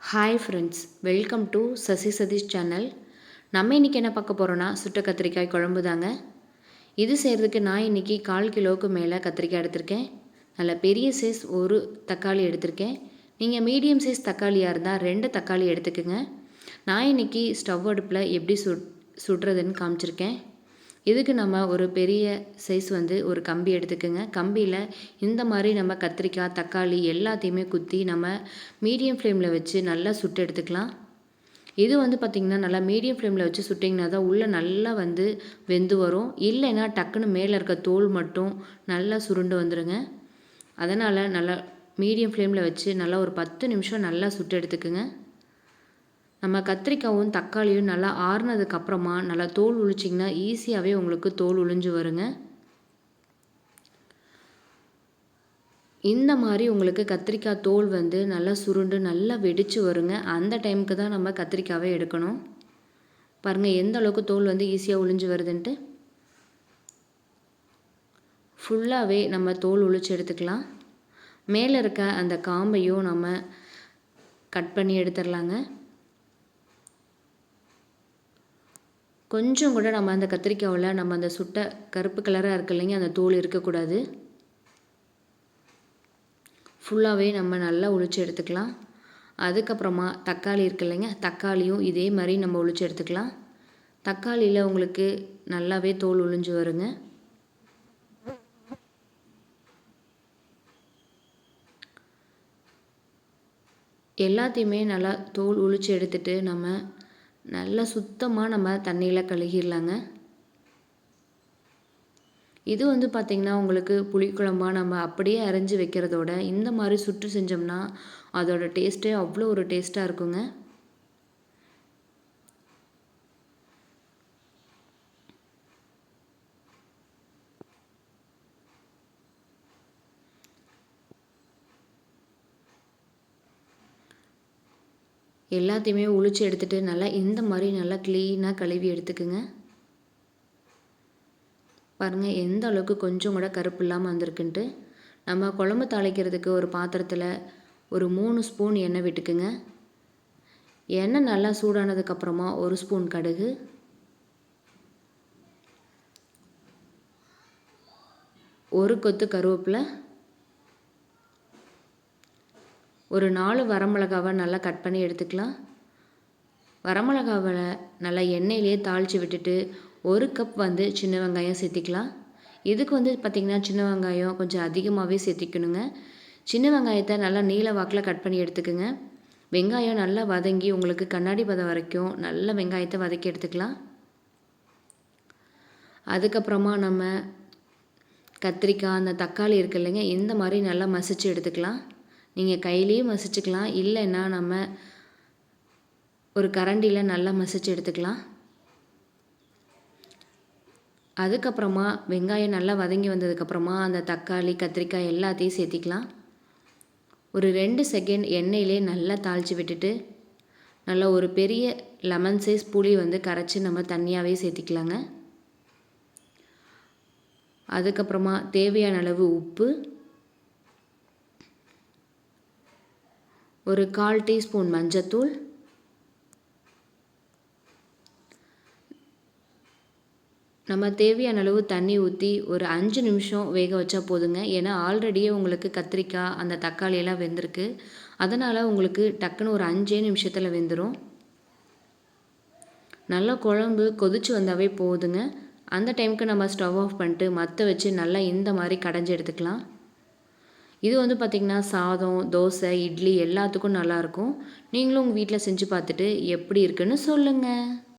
Hi friends welcome to Sasi Satheesh channel நம்ம இன்றைக்கி என்ன பார்க்க போகிறோன்னா சுட்ட கத்திரிக்காய் குழம்பு தாங்க. இது செய்கிறதுக்கு நான் இன்றைக்கி கால் கிலோவுக்கு மேலே கத்திரிக்காய் எடுத்திருக்கேன். நல்ல பெரிய சைஸ் ஒரு தக்காளி எடுத்திருக்கேன். நீங்கள் மீடியம் சைஸ் தக்காளியாக இருந்தால் ரெண்டு தக்காளி எடுத்துக்கோங்க. நான் இன்றைக்கி ஸ்டவ் அடுப்பில் எப்படி சுட் சுடுறதுன்னு காமிச்சிருக்கேன். இதுக்கு நம்ம ஒரு பெரிய சைஸ் வந்து ஒரு கம்பி எடுத்துக்கோங்க. கம்பியில் இந்த மாதிரி நம்ம கத்திரிக்காய் தக்காளி எல்லாத்தையுமே குத்தி நம்ம மீடியம் ஃப்ளேமில் வச்சு நல்லா சுட்டு எடுத்துக்கலாம். இது வந்து பார்த்திங்கன்னா நல்லா மீடியம் ஃப்ளேமில் வச்சு சுட்டிங்கன்னா தான் உள்ளே நல்லா வந்து வெந்து வரும். இல்லைன்னா டக்குன்னு மேலே இருக்க தோல் மட்டும் நல்லா சுருண்டு வந்துடுங்க அதனால் நல்லா மீடியம் ஃப்ளேமில் வச்சு நல்லா ஒரு பத்து நிமிஷம் நல்லா சுட்டு எடுத்துக்குங்க. நம்ம கத்திரிக்காயும் தக்காளியும் நல்லா ஆறுனதுக்கப்புறமா நல்லா தோல் உழிச்சிங்கன்னா ஈஸியாகவே உங்களுக்கு தோல் உழிஞ்சு வருங்க. இந்த மாதிரி உங்களுக்கு கத்திரிக்காய் தோல் வந்து நல்லா சுருண்டு நல்லா வெடித்து வருங்க. அந்த டைமுக்கு தான் நம்ம கத்திரிக்காவே எடுக்கணும். பாருங்கள் எந்த அளவுக்கு தோல் வந்து ஈஸியாக ஒழிஞ்சு வருதுன்ட்டு. ஃபுல்லாகவே நம்ம தோல் உழிச்சு எடுத்துக்கலாம். மேலே இருக்க அந்த காம்பையும் நம்ம கட் பண்ணி எடுத்துடலாங்க. கொஞ்சம் கூட நம்ம அந்த கத்திரிக்காவில் நம்ம அந்த சுட்ட கருப்பு கலராக இருக்கு இல்லைங்க அந்த தோல் இருக்கக்கூடாது. ஃபுல்லாகவே நம்ம நல்லா ஒழிச்சு எடுத்துக்கலாம். அதுக்கப்புறமா தக்காளி இருக்கு இல்லைங்க தக்காளியும் இதே மாதிரி நம்ம ஒழிச்சு எடுத்துக்கலாம். தக்காளியில் உங்களுக்கு நல்லாவே தோல் ஒழிஞ்சு வருங்க. எல்லாத்தையுமே நல்லா தோல் ஒழிச்சு எடுத்துட்டு நம்ம நல்லா சுத்தமாக நம்ம தண்ணியில் கழுகிடலாங்க. இது வந்து பார்த்திங்கன்னா உங்களுக்கு புளிக்குழம்பாக நம்ம அப்படியே அரைஞ்சி வைக்கிறதோட இந்த மாதிரி சுற்று செஞ்சோம்னா அதோடய டேஸ்ட்டே அவ்வளோ ஒரு டேஸ்ட்டாக இருக்குங்க. எல்லாத்தையுமே ஒழிச்சு எடுத்துகிட்டு நல்லா இந்த மாதிரி நல்லா க்ளீனாக கழுவி எடுத்துக்குங்க. பாருங்கள் எந்த அளவுக்கு கொஞ்சம் கூட கருப்பு இல்லாமல் வந்திருக்குன்ட்டு. நம்ம குழம்பு தாளிக்கிறதுக்கு ஒரு பாத்திரத்தில் ஒரு மூணு ஸ்பூன் எண்ணெய் விட்டுக்குங்க. எண்ணெய் நல்லா சூடானதுக்கப்புறமா ஒரு ஸ்பூன் கடுகு. ஒரு கொத்து கருவேப்பிலை. ஒரு நாலு வரமிளகாவை நல்லா கட் பண்ணி எடுத்துக்கலாம். வரமிளகாவை நல்லா எண்ணெயிலே தாளித்து விட்டுட்டு ஒரு கப் வந்து சின்ன வெங்காயம் சேர்த்திக்கலாம். இதுக்கு வந்து பார்த்திங்கன்னா சின்ன வெங்காயம் கொஞ்சம் அதிகமாகவே சேர்த்திக்கணுங்க. சின்ன வெங்காயத்தை நல்லா நீல வாக்கில் கட் பண்ணி எடுத்துக்கோங்க. வெங்காயம் நல்லா வதங்கி உங்களுக்கு கண்ணாடி பதம் வரைக்கும் நல்ல வெங்காயத்தை வதக்கி எடுத்துக்கலாம். அதுக்கப்புறமா நம்ம கத்திரிக்காய் அந்த தக்காளி இருக்கு இல்லைங்க இந்த மாதிரி நல்லா மசிச்சு எடுத்துக்கலாம். நீங்கள் கையிலையும் மசிச்சுக்கலாம். இல்லைன்னா நம்ம ஒரு கரண்டியில் நல்லா மசிச்சு எடுத்துக்கலாம். அதுக்கப்புறமா வெங்காயம் நல்லா வதங்கி வந்ததுக்கப்புறமா அந்த தக்காளி கத்திரிக்காய் எல்லாத்தையும் சேர்த்திக்கலாம். ஒரு ரெண்டு செகண்ட் எண்ணெயிலே நல்லா தாளித்து விட்டுட்டு நல்லா ஒரு பெரிய லெமன் சைஸ் புளி வந்து கரைச்சி நம்ம தண்ணியாகவே சேர்த்திக்கலாங்க. அதுக்கப்புறமா தேவையான அளவு உப்பு ஒரு கால் டீஸ்பூன் மஞ்சத்தூள். நம்ம தேவையான அளவு தண்ணி ஊற்றி ஒரு அஞ்சு நிமிஷம் வேக வச்சா போதுங்க. ஏன்னா ஆல்ரெடியே உங்களுக்கு கத்திரிக்காய் அந்த தக்காளி எல்லாம் வெந்திருக்கு. அதனால் உங்களுக்கு டக்குன்னு ஒரு அஞ்சே நிமிஷத்தில் வெந்துடும் நல்லா குழம்பு கொதிச்சு வந்தாவே போதுங்க. அந்த டைமுக்கு நம்ம ஸ்டவ் ஆஃப் பண்ணிட்டு மற்ற வச்சு நல்லா இந்த மாதிரி கடைஞ்சி எடுத்துக்கலாம். இது வந்து பார்த்திங்கன்னா சாதம் தோசை இட்லி எல்லாத்துக்கும் நல்லாயிருக்கும் நீங்களும் உங்கள் வீட்டில் செஞ்சு பார்த்துட்டு எப்படி இருக்குன்னு சொல்லுங்கள்